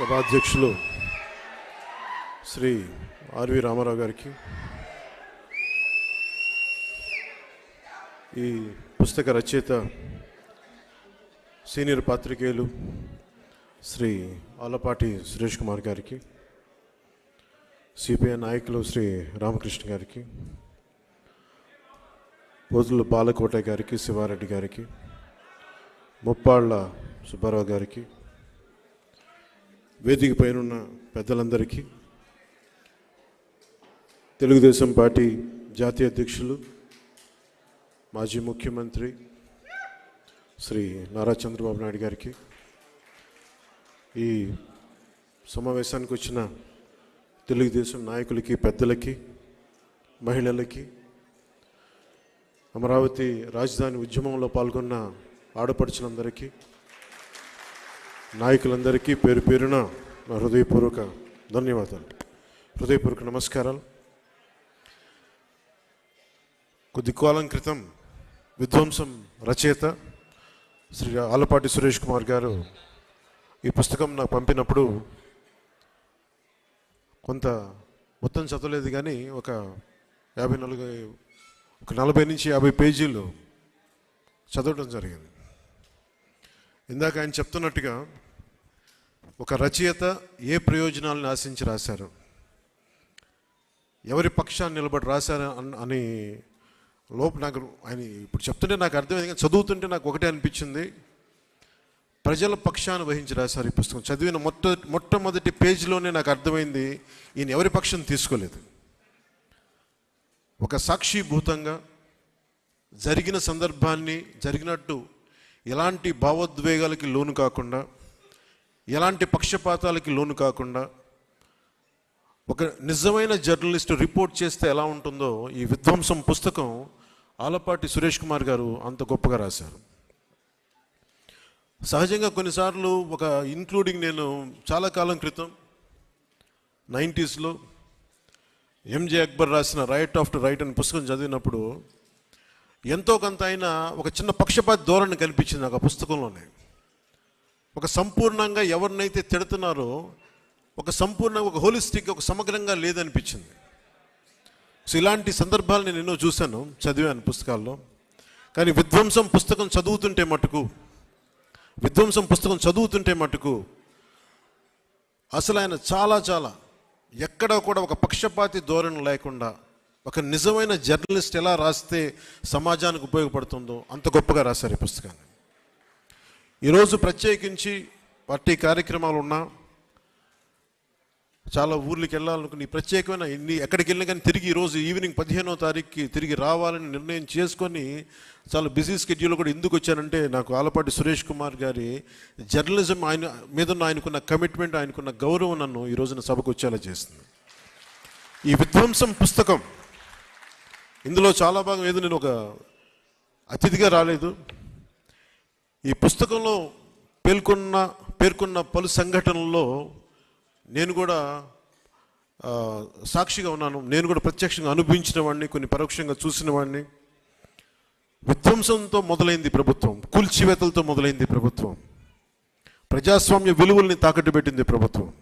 సభాధ్యక్షులు శ్రీ ఆర్వి రామారావు గారికి. ఈ పుస్తక రచయిత సీనియర్ పాత్రికేయులు శ్రీ ఆలపాటి సురేష్ కుమార్ గారికి సిపిఐ నాయకులు శ్రీ రామకృష్ణ గారికి పోతులు బాలకోట గారికి శివారెడ్డి గారికి ముప్పాళ్ళ సుబ్బారావు గారికి వేదిక పైనున్న పెద్దలందరికీ తెలుగుదేశం పార్టీ జాతీయ అధ్యక్షులు మాజీ ముఖ్యమంత్రి శ్రీ నారా చంద్రబాబు నాయుడు గారికి ఈ సమావేశానికి వచ్చిన తెలుగుదేశం నాయకులకి పెద్దలకి మహిళలకి అమరావతి రాజధాని ఉద్యమంలో పాల్గొన్న ఆడపడుచులందరికీ నాయకులందరికీ పేరు పేరున నా హృదయపూర్వక ధన్యవాదాలు. హృదయపూర్వక నమస్కారాలు. కొద్ది కాలం క్రితం విధ్వంసం రచయిత శ్రీ ఆలపాటి సురేష్ కుమార్ గారు ఈ పుస్తకం నాకు పంపినప్పుడు కొంత మొత్తం చదవలేదు కానీ ఒక యాభై నలుగు ఒక నలభై నుంచి యాభై పేజీలు చదవడం జరిగింది. ఇందాక ఆయన చెప్తున్నట్టుగా ఒక రచయిత ఏ ప్రయోజనాలను ఆశించి రాశారు? ఎవరి పక్షాన్ని నిలబడి రాశారు అని లోపు నాకు ఆయన ఇప్పుడు చెప్తుంటే నాకు అర్థమైంది కానీ చదువుతుంటే నాకు ఒకటే అనిపించింది. ప్రజల పక్షాన్ని వహించి రాశారు ఈ పుస్తకం. చదివిన మొట్ట మొట్టమొదటి పేజీలోనే నాకు అర్థమైంది ఈయన ఎవరి పక్షం తీసుకోలేదు. ఒక సాక్షిభూతంగా జరిగిన సందర్భాన్ని జరిగినట్టు ఎలాంటి భావోద్వేగాలకి లోను కాకుండా ఎలాంటి పక్షపాతాలకి లోను కాకుండా ఒక నిజమైన జర్నలిస్ట్ రిపోర్ట్ చేస్తే ఎలా ఉంటుందో ఈ విధ్వంసం పుస్తకం ఆలపాటి సురేష్ కుమార్ గారు అంత గొప్పగా రాశారు. సహజంగా కొన్నిసార్లు ఒక ఇంక్లూడింగ్ నేను చాలా కాలం క్రితం నైంటీస్లో ఎంజే అక్బర్ రాసిన రైట్ ఆఫ్టర్ రైట్ అనే పుస్తకం చదివినప్పుడు ఎంతో కొంత అయినా ఒక చిన్న పక్షపాత ధోరణి కనిపించింది నాకు ఆ పుస్తకంలోనే. ఒక సంపూర్ణంగా ఎవరినైతే తిడుతున్నారో ఒక సంపూర్ణంగా ఒక హోలిస్టిక్ ఒక సమగ్రంగా లేదనిపించింది. సో ఇలాంటి సందర్భాలు నేను ఎన్నో చూశాను చదివాను పుస్తకాల్లో. కానీ విధ్వంసం పుస్తకం చదువుతుంటే మటుకు విధ్వంసం పుస్తకం చదువుతుంటే మటుకు అసలు ఆయన చాలా చాలా ఎక్కడ కూడా ఒక పక్షపాతి ధోరణి లేకుండా ఒక నిజమైన జర్నలిస్ట్ ఎలా రాస్తే సమాజానికి ఉపయోగపడుతుందో అంత గొప్పగా రాశారు ఈ పుస్తకాన్ని. ఈరోజు ప్రత్యేకించి పార్టీ కార్యక్రమాలు ఉన్నా చాలా ఊర్లకి వెళ్ళాలనుకుని ప్రత్యేకమైన ఇన్ని ఎక్కడికి వెళ్ళినా కానీ తిరిగి ఈరోజు ఈవినింగ్ పదిహేనో తారీఖుకి తిరిగి రావాలని నిర్ణయం చేసుకొని చాలా బిజీ స్కెడ్యూల్ కూడా ఎందుకు వచ్చానంటే నాకు ఆలపాటి సురేష్ కుమార్ గారి జర్నలిజం ఆయన మీద ఉన్న ఆయనకున్న కమిట్మెంట్ ఆయనకున్న గౌరవం నన్ను ఈ రోజున సభకు వచ్చేలా చేస్తుంది ఈ విధ్వంసం పుస్తకం ఇందులో చాలా భాగం ఏదో నేను ఒక అతిథిగా రాలేదు. ఈ పుస్తకంలో పేర్కొన్న పేర్కొన్న పలు సంఘటనల్లో నేను కూడా సాక్షిగా ఉన్నాను. నేను కూడా ప్రత్యక్షంగా అనుభవించిన వాడిని కొన్ని పరోక్షంగా చూసిన వాడిని విధ్వంసంతో మొదలైంది ప్రభుత్వం. కూల్చివేతలతో మొదలైంది ప్రభుత్వం. ప్రజాస్వామ్య విలువల్ని తాకట్టు పెట్టింది ప్రభుత్వం.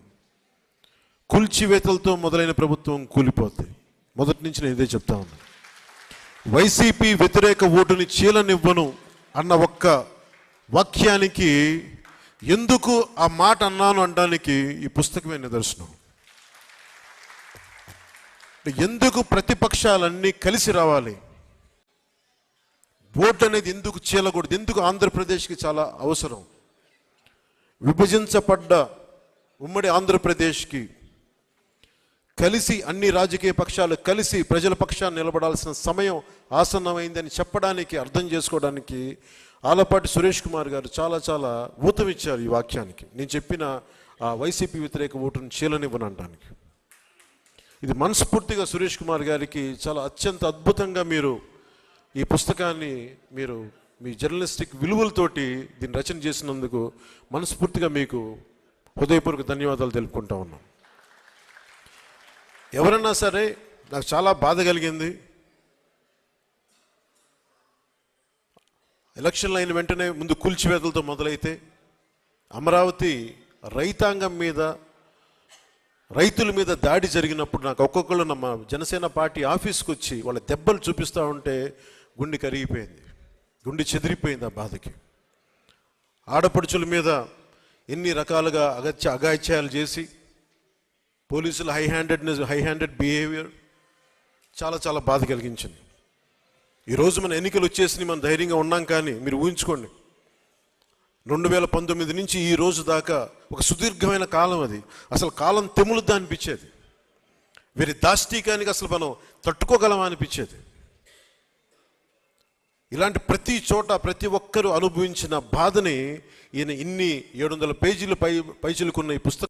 కూల్చివేతలతో మొదలైన ప్రభుత్వం కూలిపోతుంది మొదటి నుంచి నేను ఇదే చెప్తా ఉన్నాను వైసీపీ వ్యతిరేక ఓటుని చీలనివ్వను అన్న ఒక్క వాక్యానికి ఎందుకు ఆ మాట అన్నాను అనడానికి ఈ పుస్తకమే నిదర్శనం. ఎందుకు ప్రతిపక్షాలన్నీ కలిసి రావాలి? ఓటు అనేది ఎందుకు చీలకూడదు? ఎందుకు ఆంధ్రప్రదేశ్కి చాలా అవసరం? విభజించబడ్డ ఉమ్మడి ఆంధ్రప్రదేశ్కి కలిసి అన్ని రాజకీయ పక్షాలు కలిసి ప్రజల పక్షాన్ని నిలబడాల్సిన సమయం ఆసన్నమైందని చెప్పడానికి అర్థం చేసుకోవడానికి ఆలపాటి సురేష్ కుమార్ గారు చాలా చాలా ఊతమిచ్చారు ఈ వాక్యానికి. నేను చెప్పిన ఆ వైసీపీ వ్యతిరేక ఓటును చీలనివ్వనడానికి ఇది మనస్ఫూర్తిగా సురేష్ కుమార్ గారికి చాలా అత్యంత అద్భుతంగా మీరు ఈ పుస్తకాన్ని మీరు మీ జర్నలిస్టిక్ విలువలతోటి దీన్ని రచన చేసినందుకు మనస్ఫూర్తిగా మీకు హృదయపూర్వక ధన్యవాదాలు తెలుపుకుంటా ఉన్నాం. ఎవరన్నా సరే నాకు చాలా బాధ కలిగింది. ఎలక్షన్లు అయిన వెంటనే ముందు కూల్చివేతలతో మొదలైతే అమరావతి రైతాంగం మీద రైతుల మీద దాడి జరిగినప్పుడు నాకు ఒక్కొక్కళ్ళు మా జనసేన పార్టీ ఆఫీస్కి వచ్చి వాళ్ళ దెబ్బలు చూపిస్తూ ఉంటే గుండె కరిగిపోయింది. గుండె చెదిరిపోయింది ఆ బాధకి. ఆడపడుచుల మీద ఎన్ని రకాలుగా అగత్య అగాయిత్యాలు చేసి పోలీసులు high handedness high handed behaviour చాలా చాలా బాధ కలిగించింది. ఈరోజు మన ఎన్నికలు వచ్చేసి మనం ధైర్యంగా ఉన్నాం కానీ మీరు ఊహించుకోండి. రెండు వేల పంతొమ్మిది నుంచి ఈ రోజు దాకా ఒక సుదీర్ఘమైన కాలం అది. అసలు కాలం తెములుద్దా అనిపించేది. వీరి దాష్టీకానికి అసలు మనం తట్టుకోగలమా అనిపించేది. ఇలాంటి ప్రతి చోట ప్రతి ఒక్కరూ అనుభవించిన బాధని ఈయన ఇన్ని ఏడు వందల పేజీలు పై పైచిలుకున్న ఈ పుస్తకం